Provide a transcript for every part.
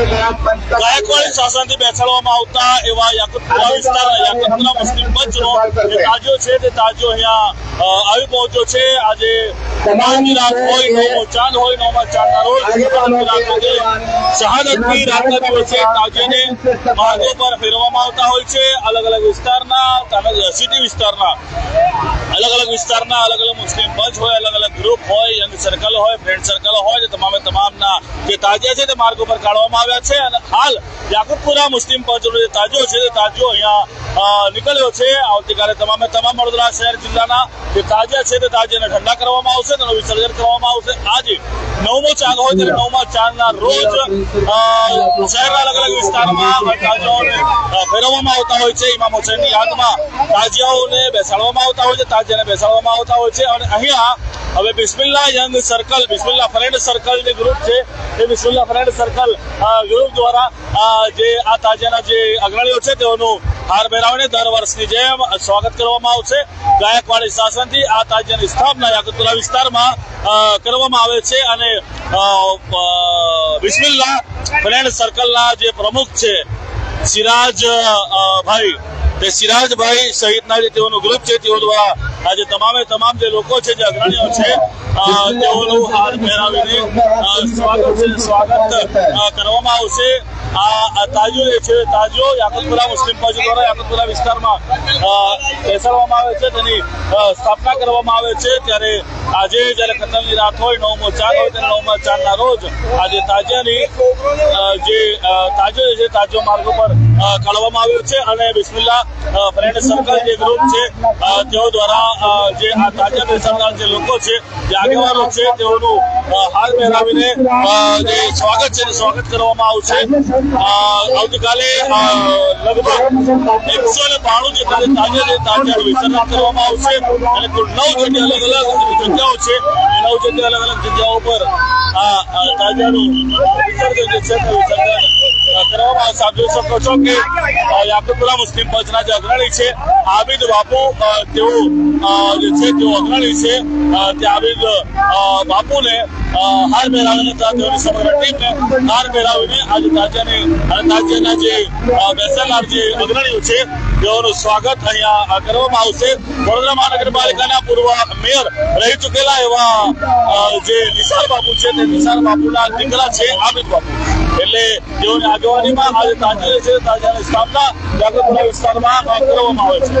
ગાયકવાડી શાસનથી બેસાડવામાં આવતા એવા યાકુતપુરા વિસ્તારના યાકુતપુરા મુસ્લિમ પંચનો તાજો છે તે તાજો અહીંયા આવી પહોંચ્યો છે. આજે તમામની રાત હોય અલગ અલગ વિસ્તારના સિટી વિસ્તારના, અલગ અલગ વિસ્તારના અલગ અલગ મુસ્લિમ પંચ હોય, અલગ અલગ ગ્રુપ હોય, યંગ સર્કલ હોય, ફ્રેન્ડ સર્કલ હોય તમામે તમામના જે તાજિયા છે તે માર્ગો પર કાઢવામાં આવ્યા છે અને હાલ યાકુબપુરા મુસ્લિમ પંચનો જે તાજો છે તે તાજો અહીંયા નીકળ્યો છે, આવતીકાલે તમામે તમામ વડોદરા શહેર જિલ્લાના જે તાજા છે તે તાજાને ઠંડા કરવામાં આવશે, તેનું વિસર્જન કરવામાં આવશે. આજે નવમો ચાંદ હોય ત્યારે નવમા ચાંદના રોજ શહેરના અલગ અલગ વિસ્તારમાં તાજાઓને ફેરવવામાં આવતા હોય છે. ઇમામ હુસેનની યાદમાં તાજિયાઓને બેસાડવામાં આવતા હોય છે, તાજિયાને બેસાડવામાં આવતા હોય છે. અને અહીંયા હવે Bismillah young circle Bismillah friend circle જે ગ્રુપ છે. એ બિસ્મિલ્લા ફ્રેન્ડ સર્કલ ગ્રુપ દ્વારા જે આ તાજાના જે અગ્રણીઓ છે, તેઓનું હાર પહેરાવીને દર વર્ષની જેમ સ્વાગત કરવામાં આવશે. ગાયકવાડી શાસનથી આ તાજાની સ્થાપના યાકુતપુરા વિસ્તારમાં કરવામાં આવે છે અને બિસ્મિલ્લા ફ્રેન્ડ સર્કલના જે પ્રમુખ છે, સિરાજ ભાઈ તે સિરાજભાઈ સહિતના જે તેઓનું ગ્રુપ છે તેઓ દ્વારા આજે તમામે તમામ જે લોકો છે જે અગ્રણીઓ છે તેઓનું હાર પહેરાવીને સ્વાગત છે સ્વાગત કરવામાં આવશે. આ તાજો જે છે તાજો યાકતપુરા મુસ્લિમ બાજુ દ્વારા યાકતપુરા વિસ્તારમાં બેસાડવામાં આવે છે તેની સ્થાપના કરવામાં આવે છે. ત્યારે આજે જ્યારે કતલની રાત હોય નવમો ચાર હોય ત્યારે નવમા ચારના રોજ આજે તાજાની જે તાજો જે છે તાજો માર્ગો પર અ, કાઢવામાં આવ્યો છે અને બિસ્મિલ્લા ફ્રેન્ડ સર્કલ જે ગ્રુપ છે. તેઓ દ્વારા જે આ તાજા બેસાડનાર જે લોકો છે, જે આગેવાનો છે, તેઓનું હાર પહેરાવીને જે સ્વાગત છે સ્વાગત કરવામાં આવશે. આવતીકાલે લગભગ એકસો ને બાણું જેટલા તાજા જે તાજાનું વિસર્જન કરવામાં આવશે. અને કુલ નવ જેટલી અલગ અલગ જગ્યાઓ છે નવ જેટલી અલગ અલગ જગ્યાઓ પર આ તાજાનું વિસર્જન જે છે, તે વિસર્જન કરવામાં આવશે શકો છો કે અ, મુસ્લિમ પંચના જે અગ્રણી છે આબિદ બાપુ તેઓ જે છે તેઓ અગ્રણી છે. તે આબિદ બાપુને હાર પહેરાવીને તેઓની સમગ્ર ટીમને હાર પહેરાવીને આજે તાજિયાની તાજિયાના જે અ, જે અગ્રણીઓ છે તેઓનું સ્વાગત અહીંયા કરવામાં આવશે. વડોદરા મહાનગરપાલિકાના પૂર્વ મેયર રહી ચૂકેલા એવા જે નિશાર બાપુ છે તે નિશાર બાપુના દીકરા છે આમિત બાપુ. એટલે તેઓની આગેવાનીમાં આજે તાજિયા છે તાજાની સ્થાપના જાગૃતપુરા વિસ્તારમાં કરવામાં આવે છે.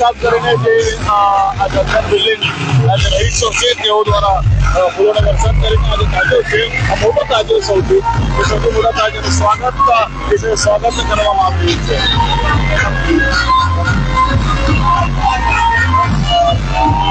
વરસાદ કરીને જે આ જનરલ બિલ્ડિંગ અને રહીશો છે તેઓ દ્વારા અ, દર્શન કરીને આજે તાજો છે. આ મોટો તાજો સૌથી. એ સૌથી મોટા તાજાનું સ્વાગત કરવામાં આવ્યું છે. સ્વાગત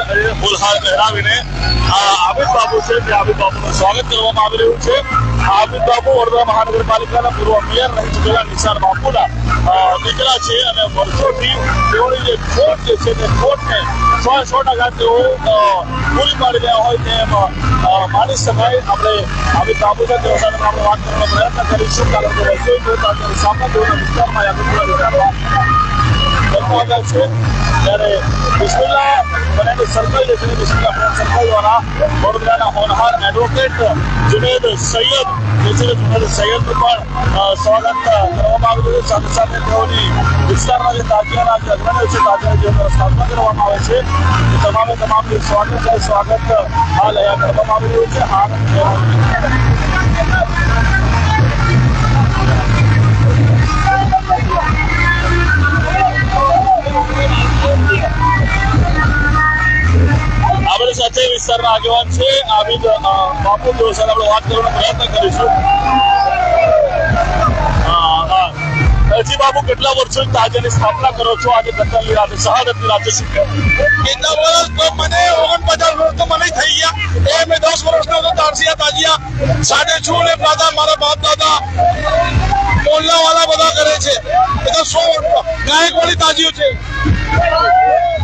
રહ્યું છે પહેરાવીને આ આબિદ છે, તે આબિદ બાબુનું સ્વાગત કરવામાં આવી રહ્યું છે. આબિદ બાબુ વડોદરા મહાનગરપાલિકાના પૂર્વ મેયર રહી ચૂકેલા નિશાન બાપુના દીકરા છે અને વર્ષોથી તેઓની જે ખોટ જે છે તે ખોટને સો સો ટકા તેઓ પૂરી પાડી રહ્યા હોય તેમ માની શકાય. આપણે આબિદ બાબુના તેઓ સાથે આપણે વાત કરવાનો પ્રયત્ન કરીશું. કારણ કે વર્ષોથી તેઓ સામના તેઓના વિસ્તારમાં યાદવપુરા વિસ્તારમાં બનવા છે. ત્યારે બિસ્મિલ્લા બનાની સર્કલ જે છે બિસ્મિલ્લા ફ્રેન્ડ સર્કલ દ્વારા વડોદરાના હોનહાર એડવોકેટ જુનેદ સૈયદ જે છે જુનેદ સૈયદનું પણ સ્વાગત કરવામાં આવ્યું છે. સાથે સાથે તેઓની વિસ્તારના જે તાજિયાના જે અગ્રણીઓ છે, તાજિયાની જે સ્થાપના કરવામાં આવે છે તમામે તમામનું સ્વાગત છે સ્વાગત હાલ અહીંયા કરવામાં આવી રહ્યું છે. હાલ આપણી સાથે વિસ્તારના આગેવાન છે આબિદ બાપુ તેઓ સાથે આપણે વાત કરવાનો પ્રયત્ન કરીશું. જી બાબુ કેટલા વર્ષોથી તાજાની સ્થાપના કરો છો? આજે દત્તનની રાતે શહાદતની રાતે શું મને ઓગણપચાસ વર્ષ તો મને થઈ ગયા. એ મેં દસ વર્ષનો તો તારસિયા તાજિયા. સાડે છું ને દાદા મારા બાપ દાદા. મોલ્લા વાળા બધા કરે છે એ તો સો ગાયક વાળી તાજીઓ છે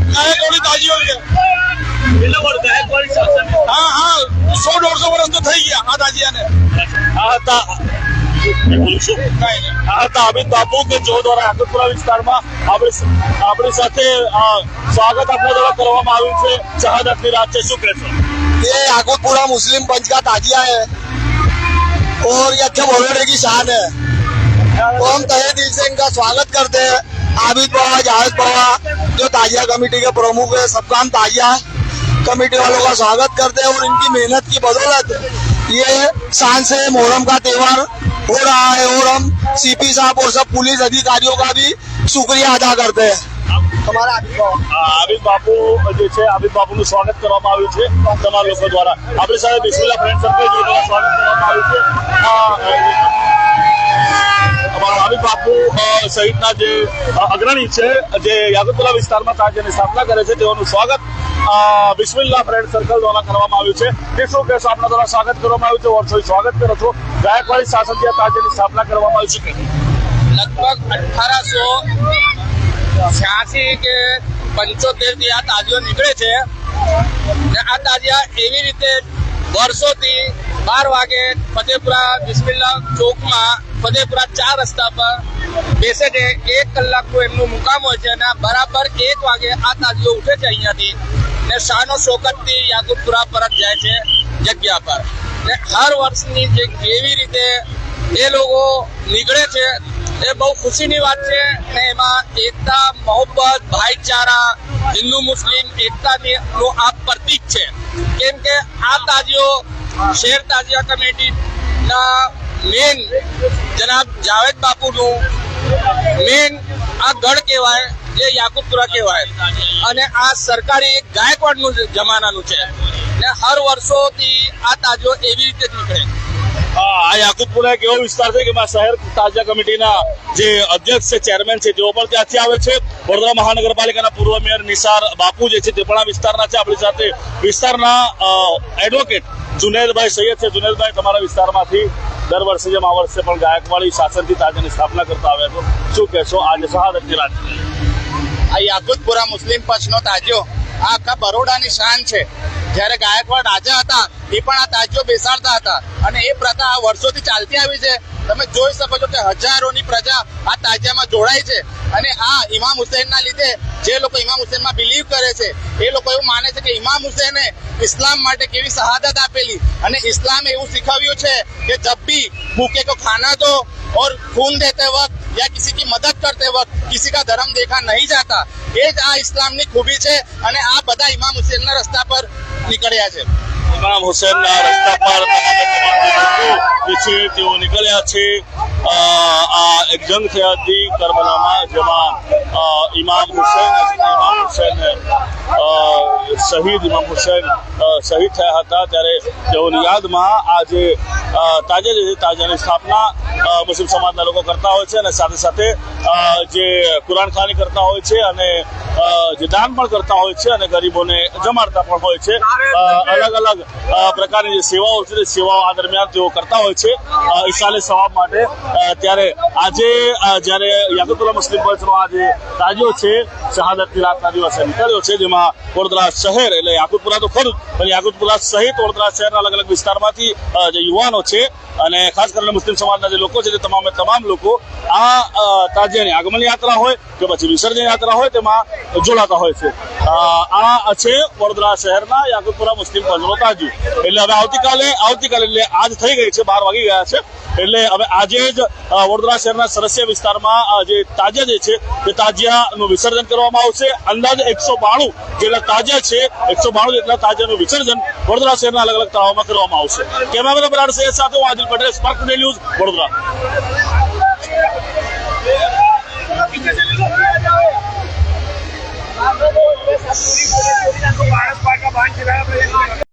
ગાયક વાળી તાજીઓ છે કેટલા વર્ષ ગાયકવાડી શાસન? હા હા સો દોઢસો વર્ષ તો થઈ ગયા આ તાજિયાને આ હતા બોલશું કાંઈ નહીં. આ હતા અમિત બાપુ કે જો દ્વારા આકતપુરા વિસ્તારમાં આપણી આપણી સાથે અ, સ્વાગત આપણા દ્વારા કરવામાં આવ્યું છે શહાદતની રાત છે શું કહેશો ये याकूतपुरा मुस्लिम पंच का ताजिया है और ये अच्छे बड़ोड़े की शान है तो हम तहे दिल से इनका स्वागत करते हैं आबिद बाबा जावेद बाबा जो ताजिया कमेटी के प्रमुख है सबका हम ताजिया कमेटी वालों का स्वागत करते हैं और इनकी मेहनत की बदौलत ये शान से मोहरम का त्योहार हो रहा है और हम सीपी साहब और सब पुलिस अधिकारियों का भी शुक्रिया अदा करते हैं हमारा आबिद बाबा આ આબિદ બાપુ જે છે આબિદ બાપુનું સ્વાગત કરવામાં આવ્યું છે તમારા લોકો દ્વારા આપણી સાથે બિસ્મિલ્લા ફ્રેન્ડ સર્કલ જે દ્વારા સ્વાગત કરવામાં આવ્યું છે આ, અ, અમારા આબિદ બાપુ સહિતના જે અગ્રણી છે, જે આવ્યું છે. તે શું કહેશો? આપણા દ્વારા સ્વાગત કરવામાં આવ્યું છે આવી લગભગ અઠારસો છ્યાસી કે પંચોતેરથી આ તાજીઓ નીકળે છે. આ તાજિયા એવી રીતે વર્ષોથી બાર વાગે ફતેપુરા બિસ્મિલ્લા ચોકમાં ફતેપુરા ચાર રસ્તા પર બેસે છે એક કલાકનું એમનું મુકામ હોય છે અને બરાબર એક વાગે આ તાજીઓ ઉઠે છે અહીંયાથી ને શાનો શોકતથી યાકુતપુરા પરત જાય છે જગ્યા પર. ને હર વર્ષની જે કેવી રીતે એ લોકો નીકળે છે એ બહુ ખુશીની વાત છે ને એમાં એકતા, મોહબ્બત, ભાઈચારા, હિન્દુ, મુસ્લિમ એકતાની નું આ પ્રતીક છે. કેમ કે આ તાજીઓ શેર તાજિયા કમિટીના મેન જનાબ જાવેદ બાપુનું મેન આ ગઢ કહેવાય, જે યાકુબપુરા કહેવાય. અને આ સરકારી ગાયકવાડનું જમાનાનું છે. ને હર વર્ષોથી આ તાજો એવી રીતે જ નીકળે. આ યાકુબપુરા એક એવો વિસ્તાર છે કે માં શહેર તાજા કમિટીના જે અધ્યક્ષ છે, ચેરમેન છે, તેઓ પણ ત્યાંથી આવે છે. વડોદરા મહાનગરપાલિકાના પૂર્વ મેયર નિસાર બાપુ જે છે, તે પણ આ વિસ્તારના છે. આપણી સાથે વિસ્તારના એડવોકેટ જુનેદભાઈ સૈયદ છે. જુનેદભાઈ તમારા વિસ્તારમાંથી દર વર્ષે જેમ આ વર્ષે પણ ગાયકવાડી શાસનથી તાજાની સ્થાપના કરતા આવ્યા છો. શું કહેશો? આજે શહાદતની રાત. આ યાકુતપુરા મુસ્લિમ પક્ષનો તાજો આ આખા બરોડાની શાન છે. જ્યારે ગાયકવાડ રાજા હતા, એ પણ આ તાજો બેસાડતા હતા. અને એ પ્રથા આ વર્ષોથી ચાલતી આવી છે. તમે જોઈ શકો છો કે હજારોની પ્રજા આ તાજામાં જોડાય છે. અને આ ઇમામ હુસૈનના લીધે જે લોકો ઇમામ હુસૈનમાં બિલીવ કરે છે એ લોકો એવું માને છે કે ઇમામ હુસૈને ઇસ્લામ માટે કેવી શહાદત આપેલી અને ઇસ્લામ એવું શીખવ્યું છે કે જબ भी भूखे को खाना दो और खून देते वक्त या किसी की मदद करते वक्त किसी का धर्म देखा नहीं जाता એ જ આ ઇસ્લામની ખૂબી છે અને આ બધા ઇમામ હુસેનના રસ્તા પર નીકળ્યા છે ઇમામ હુસેનના રસ્તા પર તમામે તમામ જે લોકો જે છે, તેઓ નીકળ્યા છે. આ એક જંગ થઈ હતી કરબલામાં, જેમાં ઇમામ હુસેન ઇમામ હુસેન શહીદ ઇમામ હુસેન શહીદ થયા હતા. ત્યારે તેઓની યાદમાં આજે તાજે તાજાની સ્થાપના મુસ્લિમ સમાજના લોકો કરતા હોય છે અને સાથે સાથે જે કુરાન ખાની કરતા હોય છે અને જે દાન પણ કરતા હોય છે અને ગરીબોને જમાડતા પણ હોય છે. અલગ અલગ પ્રકારની જે સેવાઓ છે તે સેવાઓ આ દરમિયાન તેઓ કરતા હોય છે. ઈશાલે સવાબ માટે ત્યારે આજે જ્યારે યાકુતુલ્લા મુસ્લિમ પંચનો આજે તાજો છે શહાદતની રાતના દિવસે નીકળ્યો છે જેમાં વડોદરા શહેર એટલે યાકુતપુરા તો ખરું જ, પણ યાકુતપુરા સહિત વડોદરા શહેરના અલગ અલગ વિસ્તારમાંથી જે યુવાનો છે અને ખાસ કરીને મુસ્લિમ સમાજના જે લોકો છે તે તમામે તમામ લોકો આ તાજિયાની આગમન યાત્રા હોય કે પછી વિસર્જન યાત્રા હોય, તેમાં જોડાતા હોય છે. આ છે વડોદરા શહેરના યાકુતપુરા મુસ્લિમ પંચનો તાજિયો એટલે હવે આવતીકાલે આવતીકાલે એટલે આજ થઈ ગઈ છે, બાર વાગી ગયા છે. એટલે હવે આજે જ વડોદરા શહેરના સરસ્ય વિસ્તારમાં જે તાજિયા જે છે, તે તાજિયાનું વિસર્જન કરવામાં આવશે. અંદાજે એકસો બાણું જેટલા તાજા છે, એકસો બાણું જેટલા તાજાનું વિસર્જન વડોદરા શહેરના અલગ અલગ તળાવમાં કરવામાં આવશે. કેમેરામેન બરાડ સૈયદ સાથે હું Adil Patel Spark Today News Vadodara.